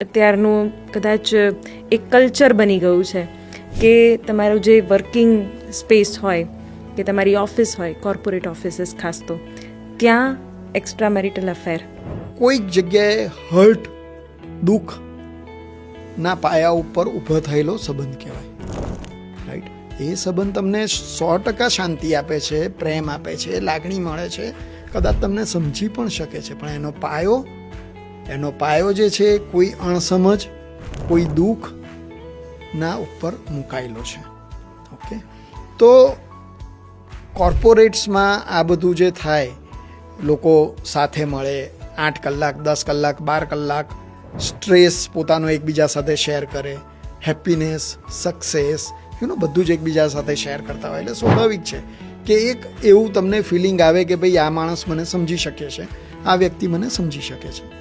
અત્યારનું કદાચ એક કલ્ચર બની ગયું છે કે તમારું જે વર્કિંગ સ્પેસ હોય, કે તમારી ઓફિસ હોય કોર્પોરેટ ઓફિસીસ ખાસ તો, ત્યાં એક્સ્ટ્રા મેરિટલ અફેર કોઈક જગ્યાએ હર્ટ દુઃખ ના પાયા ઉપર ઊભો થયેલો સંબંધ કહેવાય. રાઈટ એ સંબંધ તમને સો ટકા શાંતિ આપે છે, પ્રેમ આપે છે, લાગણી મળે છે. કદાચ તમને સમજી પણ શકે છે, પણ એનો પાયો એનો પાયો જે છે, કોઈ અણસમજ, કોઈ દુઃખ ના ઉપર મુકાયેલો છે. ઓકે? તો કોર્પોરેટ્સમાં આ બધું જે થાય, લોકો સાથે મળે, આઠ કલાક, દસ કલાક, બાર કલાક સ્ટ્રેસ પોતાનો એકબીજા સાથે શેર કરે, હેપીનેસ, સક્સેસ યુનો બધું જ એકબીજા સાથે શેર કરતા હોય. એટલે સ્વાભાવિક છે કે એક એવું તમને ફિલિંગ આવે કે ભાઈ આ માણસ મને સમજી શકે છે, આ વ્યક્તિ મને સમજી શકે છે.